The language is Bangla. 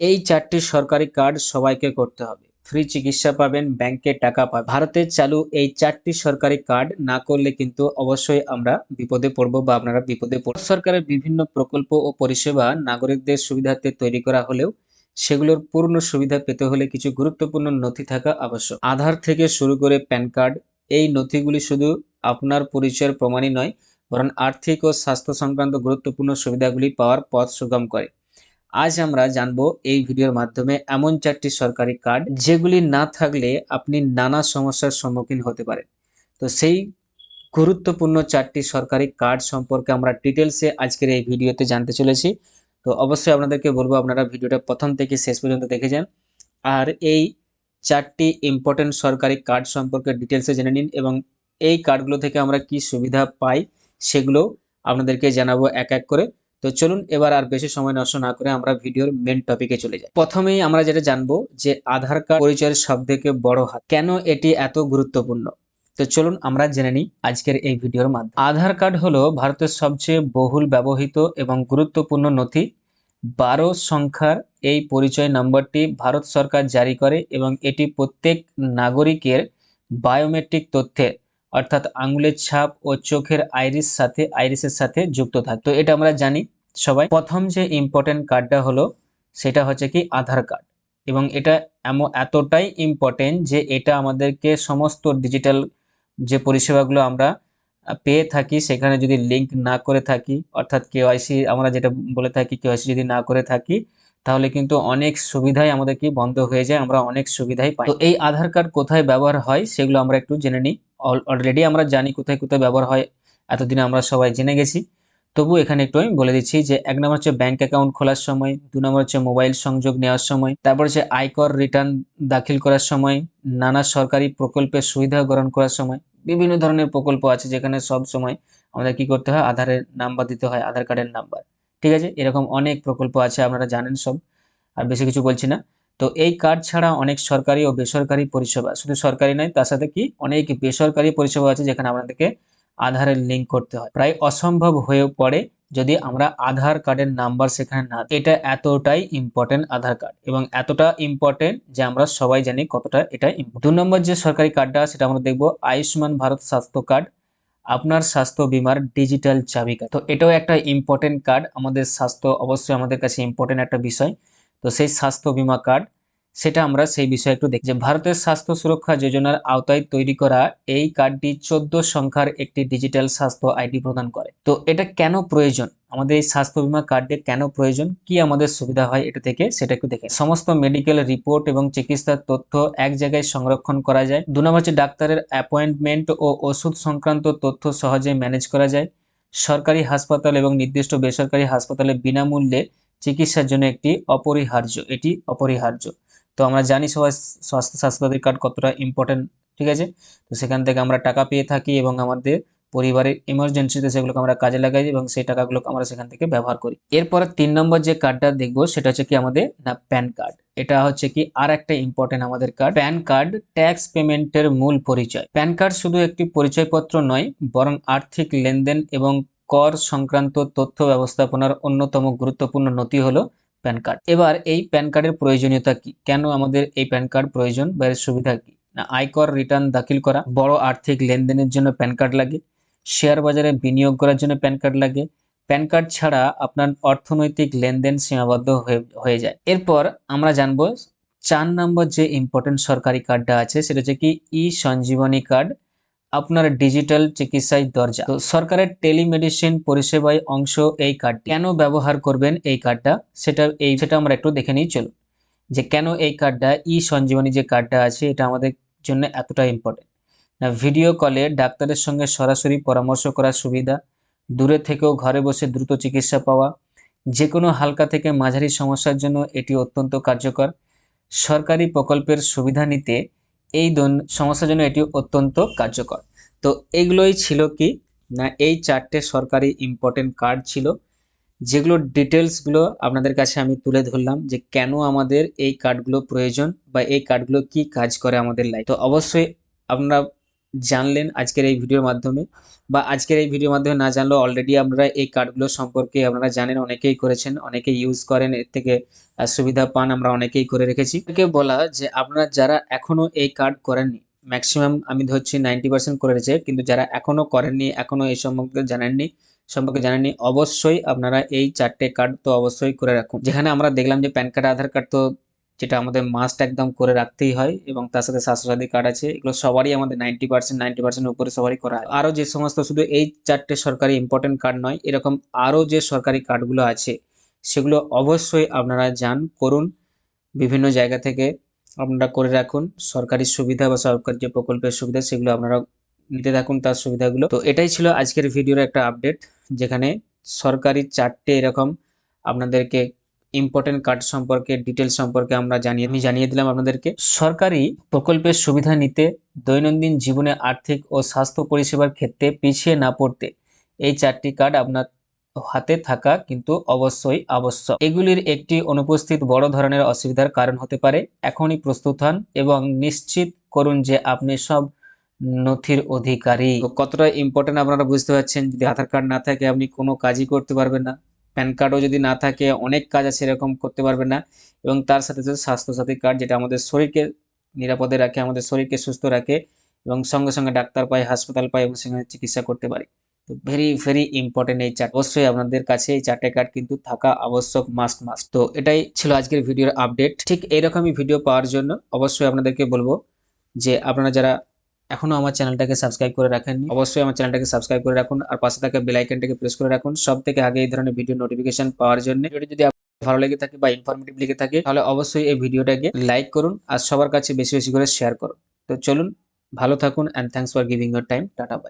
এই চারটি সরকারি কার্ড সবাইকে করতে হবে। ফ্রি চিকিৎসা পাবেন, ব্যাংকে টাকা পাবেন ভারতে চালু এই চারটি সরকারি কার্ড না করলে কিন্তু অবশ্যই আমরা বিপদে পড়ব বা আপনারা বিপদে পড়ব সরকারের বিভিন্ন প্রকল্প ও পরিষেবা নাগরিকদের সুবিধার্থে তৈরি করা হলেও সেগুলোর পূর্ণ সুবিধা পেতে হলে কিছু গুরুত্বপূর্ণ নথি থাকা আবশ্যক। আধার থেকে শুরু করে প্যান কার্ড, এই নথিগুলি শুধু আপনার পরিচয়ের প্রমাণই নয়, বরং আর্থিক ও স্বাস্থ্য সংক্রান্ত গুরুত্বপূর্ণ সুবিধাগুলি পাওয়ার পথ সুগম করে। আজ আমরা জানব এই ভিডিওর মাধ্যমে এমন চারটি সরকারি কার্ড যেগুলি না থাকলে আপনি নানা সমস্যার সম্মুখীন হতে পারেন। তো সেই গুরুত্বপূর্ণ চারটি সরকারি কার্ড সম্পর্কে আমরা ডিটেলসে আজকের এই ভিডিওতে জানতে চলেছি। তো অবশ্যই আপনাদেরকে বলব, আপনারা ভিডিওটা প্রথম থেকে শেষ পর্যন্ত দেখে যান। আর এই চারটি ইম্পর্টেন্ট সরকারি কার্ড সম্পর্কে ডিটেলসে জেনে নিন এবং এই কার্ডগুলো থেকে আমরা কি সুবিধা পাই সেগুলো আপনাদেরকে জানাব এক এক করে। তো চলুন এবার আর বেশি সময় নষ্ট না করে আমরা ভিডিওর মেন টপিকে চলে যাই। প্রথমেই আমরা যেটা জানব যে আধার কার্ড পরিচয়ের সব থেকে বড় হাত। কেন এটি এত গুরুত্বপূর্ণ? তো চলুন আমরা জেনে নিই আজকের এই ভিডিওর মাধ্যমে। আধার কার্ড হলো ভারতের সবচেয়ে বহুল ব্যবহৃত এবং গুরুত্বপূর্ণ নথি। বারো সংখ্যার এই পরিচয় নম্বরটি ভারত সরকার জারি করে এবং এটি প্রত্যেক নাগরিকের বায়োমেট্রিক তথ্যের অর্থাৎ আঙুলের ছাপ ও চোখের আইরিস সাথে, আইরিসের সাথে যুক্ত থাকে। তো এটা আমরা জানি সবাই। প্রথম যে ইম্পর্টেন্ট কার্ডটা হলো, সেটা হচ্ছে কি আধার কার্ড এবং এটা এমন এতটাই ইম্পর্টেন্ট যে এটা আমাদেরকে সমস্ত ডিজিটাল যে পরিষেবাগুলো আমরা পেয়ে থাকি, সেখানে যদি লিংক না করে থাকি, অর্থাৎ কেওয়াইসি আমরা যেটা বলে থাকি কেওয়াইসি যদি না করে থাকি, তাহলে কিন্তু অনেক সুবিধাই আমাদের কি বন্ধ হয়ে যায়, আমরা অনেক সুবিধাই পাই। তো এই আধার কার্ড কোথায় ব্যবহার হয়, সেগুলো আমরা একটু জেনে নিই। অলরেডি আমরা জানি কোথায় কোথায় ব্যবহার হয়, এতদিনে আমরা সবাই জেনে গেছি। তবু এখানে একটু আমি বলে দিচ্ছি যে এক নম্বর হচ্ছে ব্যাংক অ্যাকাউন্ট খোলার সময়, দু নম্বর হচ্ছে মোবাইল সংযোগ নেওয়ার সময়, তারপর হচ্ছে আয়কর রিটার্ন দাখিল করার সময়, নানা সরকারি প্রকল্পের সুবিধা গ্রহণ করার সময়, বিভিন্ন ধরনের প্রকল্প আছে যেখানে সব সময় আমাদের কি করতে হয়? আধারের নাম্বার দিতে হয়, আধার কার্ডের নাম্বার ঠিক আছে? এরকম অনেক প্রকল্প আছে, আপনারা জানেন সব, আর বেশি কিছু বলছি না। তো এই কার্ড ছাড়া অনেক সরকারি ও বেসরকারি পরিষেবা, শুধু সরকারি নয়, তার সাথে কি? অনেক বেসরকারি পরিষেবা আছে যেখানে আপনাদেরকে আধারের লিঙ্ক করতে হয়। প্রায় অসম্ভব হয়ে পড়ে যদি আমরা আধার কার্ডের নাম্বার সেখানে না এটা এতটাই ইম্পর্টেন্ট আধার কার্ড এবং এতটা ইম্পর্টেন্ট যে আমরা সবাই জানি কতটা এটা দু নম্বর যে সরকারি কার্ডটা সেটা আমরা দেখব আয়ুষ্মান ভারত স্বাস্থ্য কার্ড আপনার স্বাস্থ্য বিমার ডিজিটাল চাবিকা তো এটাও একটা ইম্পর্টেন্ট কার্ড আমাদের স্বাস্থ্য অবশ্যই আমাদের কাছে ইম্পর্টেন্ট একটা বিষয়। তো সেই স্বাস্থ্য বিমা কার্ড সেটা আমরা সেই বিষয়ে একটু দেখি। যে ভারতের স্বাস্থ্য সুরক্ষা যোজনার আওতায় তৈরি করা এই কার্ডটি চোদ্দ সংখ্যার একটি ডিজিটাল স্বাস্থ্য আইডি প্রদান করে। তো এটা কেন প্রয়োজন? আমাদের এই স্বাস্থ্য বিমা কার্ডে কেন প্রয়োজন? কি আমাদের সুবিধা হয় এটা থেকে সেটা একটু দেখে। সমস্ত মেডিকেল রিপোর্ট এবং চিকিৎসার তথ্য এক জায়গায় সংরক্ষণ করা যায়। দু নম্বর হচ্ছে ডাক্তারের অ্যাপয়েন্টমেন্ট ও ওষুধ সংক্রান্ত তথ্য সহজে ম্যানেজ করা যায়। সরকারি হাসপাতাল এবং নির্দিষ্ট বেসরকারি হাসপাতালে বিনামূল্যে চিকিৎসার জন্য একটি অপরিহার্য, এটি অপরিহার্য। তো আমরা জানি সবাই স্বাস্থ্য স্বাস্থ্যসাথী কার্ড কতটা ইম্পর্টেন্ট ঠিক আছে? তো সেখান থেকে আমরা টাকা পেয়ে থাকি এবং আমাদের পরিবারের ইমার্জেন্সিতে সেগুলোকে আমরা কাজে লাগাই এবং সেই টাকাগুলোকে আমরা সেখান থেকে ব্যবহার করি। এরপরে তিন নম্বর যে কার্ডটা দেখব, সেটা হচ্ছে কি আমাদের না প্যান কার্ড এটা হচ্ছে কি আর একটা ইম্পর্টেন্ট আমাদের কার্ড প্যান কার্ড ট্যাক্স পেমেন্টের মূল পরিচয়। প্যান কার্ড শুধু একটি পরিচয়পত্র নয়, বরং আর্থিক লেনদেন এবং কর সংক্রান্ত তথ্য ব্যবস্থাপনার অন্যতম গুরুত্বপূর্ণ নথি হলো প্যান কার্ড। এবার এই প্যান কার্ডের প্রয়োজনীয়তা কি? কেন আমাদের এই প্যান কার্ড প্রয়োজন বা এর সুবিধা কি? আয়কর রিটার্ন দাখিল করা, বড় আর্থিক লেনদেনের জন্য প্যান কার্ড লাগে, শেয়ার বাজারে বিনিয়োগ করার জন্য প্যান কার্ড লাগে, প্যান কার্ড ছাড়া আপনার অর্থনৈতিক লেনদেন সীমাবদ্ধ হয়ে যায়। এরপর আমরা জানব চার নম্বর যে ইম্পর্টেন্ট সরকারি কার্ডটা আছে, সেটা হচ্ছে কি? ই সঞ্জীবনী কার্ড আপনার ডিজিটাল চিকিৎসায় দরজা। তো সরকারের টেলিমেডিসিন পরিষেবায় অংশ এই কার্ড কেন ব্যবহার করবেন এই কার্ডটা? সেটা এই সেটা আমরা একটু দেখে নিই, চলুন। যে কেন এই কার্ডটা, ই সঞ্জীবনী যে কার্ডটা আছে, এটা আমাদের জন্য এতটা ইম্পর্টেন্ট না, ভিডিও কলে ডাক্তারের সঙ্গে সরাসরি পরামর্শ করার সুবিধা, দূরে থেকেও ঘরে বসে দ্রুত চিকিৎসা পাওয়া যে কোনো হালকা থেকে মাঝারি সমস্যার জন্য এটি অত্যন্ত কার্যকর। সরকারি প্রকল্পের সুবিধা নিতে এই সমস্যার জন্য এটি অত্যন্ত কার্যকর। তো এইগুলোই ছিল কি? না, এই চারটে সরকারি ইম্পর্টেন্ট কার্ড ছিল। যেগুলো ডিটেলসগুলো আপনাদের কাছে আমি তুলে ধরলাম যে কেন আমাদের এই কার্ডগুলো প্রয়োজন বা এই কার্ডগুলো কি কাজ করে আমাদের লাইফ তো অবশ্যই আপনারা জানলেন আজকের এই ভিডিওর মাধ্যমে বা আজকের এই ভিডিওর মাধ্যমে না জানলেও অলরেডি আপনারা এই কার্ডগুলো সম্পর্কে আপনারা জানেন, অনেকেই করেছেন, অনেকেই ইউজ করেন, এর থেকে সুবিধা পান আমরা অনেকেই করে রেখেছি। বলা যে আপনারা যারা এখনও এই কার্ড করেননি ম্যাক্সিমাম আমি ধরছি নাইনটি পার্সেন্ট করে রয়েছে কিন্তু যারা এখনও করেননি এখনও এই সম্পর্কে জানেননি সম্পর্কে জানেননি, অবশ্যই আপনারা এই চারটে কার্ড তো অবশ্যই করে রাখুন। যেখানে আমরা দেখলাম যে প্যান কার্ড আধার কার্ড তো যেটা আমাদের মাস্ট একদম করে রাখতেই হয় এবং তার সাথে স্বাস্থ্যসাথী কার্ড আছে। এগুলো সবারই আমাদের নাইনটি পার্সেন্ট নাইনটি পার্সেন্ট উপরে সবারই করা হয়। আরও যে সমস্ত শুধু এই চারটে সরকারি ইম্পর্টেন্ট কার্ড নয়, এরকম আরও যে সরকারি কার্ডগুলো আছে, সেগুলো অবশ্যই আপনারা যান, করুন। বিভিন্ন জায়গা থেকে আপনারা করে রাখুন। সরকারি সুবিধা বা সরকারি যে প্রকল্পের সুবিধা, সেগুলো আপনারা নিতে থাকুন তার সুবিধাগুলো। তো এটাই ছিল আজকের ভিডিওর একটা আপডেট যেখানে সরকারি চারটে এরকম আপনাদেরকে ইম্পর্টেন্ট কার্ড সম্পর্কে ডিটেলস সম্পর্কে আমরা জানিয়ে, আমি জানিয়ে দিলাম আপনাদেরকে। সরকারি প্রকল্পের সুবিধা নিতে দৈনন্দিন জীবনে আর্থিক ও স্বাস্থ্য পরিষেবার ক্ষেত্রে পিছিয়ে না পড়তে এই চারটি কার্ড আপনার হাতে থাকা কিন্তু অবশ্যই আবশ্যক। এগুলির একটি অনুপস্থিত বড় ধরনের অসুবিধার কারণ হতে পারে। এখনই প্রস্তুত হন এবং নিশ্চিত করুন যে আপনি সব নথির অধিকারী। কতটা ইম্পর্টেন্ট আপনারা বুঝতে পারছেন? যদি আধার কার্ড না থাকে, আপনি কোনো কাজই করতে পারবেন না। প্যান কার্ডও যদি না থাকে, অনেক কাজ আছে এরকম করতে পারবে না। এবং তার সাথে সাথে স্বাস্থ্যসাথী কার্ড, যেটা আমাদের শরীরকে নিরাপদে রাখে, আমাদের শরীরকে সুস্থ রাখে এবং সঙ্গে সঙ্গে ডাক্তার পাই হাসপাতাল পাই এবং সেখানে চিকিৎসা করতে পারি। তো ভেরি ভেরি ইম্পর্টেন্ট এই চার্ট অবশ্যই আপনাদের কাছে এই চারটে কার্ড কিন্তু থাকা আবশ্যক মাস্ট মাস্ট তো এটাই ছিল আজকের ভিডিওর আপডেট ঠিক এইরকমই ভিডিও পাওয়ার জন্য অবশ্যই আপনাদেরকে বলব যে আপনারা যারা এখনও আমার চ্যানেলটাকে সাবস্ক্রাইব করে রাখেননি, অবশ্যই আমার চ্যানেলটাকে সাবস্ক্রাইব করে রাখুন আর পাশে থাকা বেল আইকনটাকে প্রেস করে রাখুন। সব থেকে আগে এই ধরনের ভিডিও নোটিফিকেশন পাওয়ার জন্য যদি ভালো লেগে থাকে বা ইনফরমেটিভ লেগে থাকে, তাহলে অবশ্যই এই ভিডিওটাকে লাইক করুন আর সবার কাছে বেশি বেশি করে শেয়ার করুন। তো চলুন, ভালো থাকুন and thanks for giving your time tata bye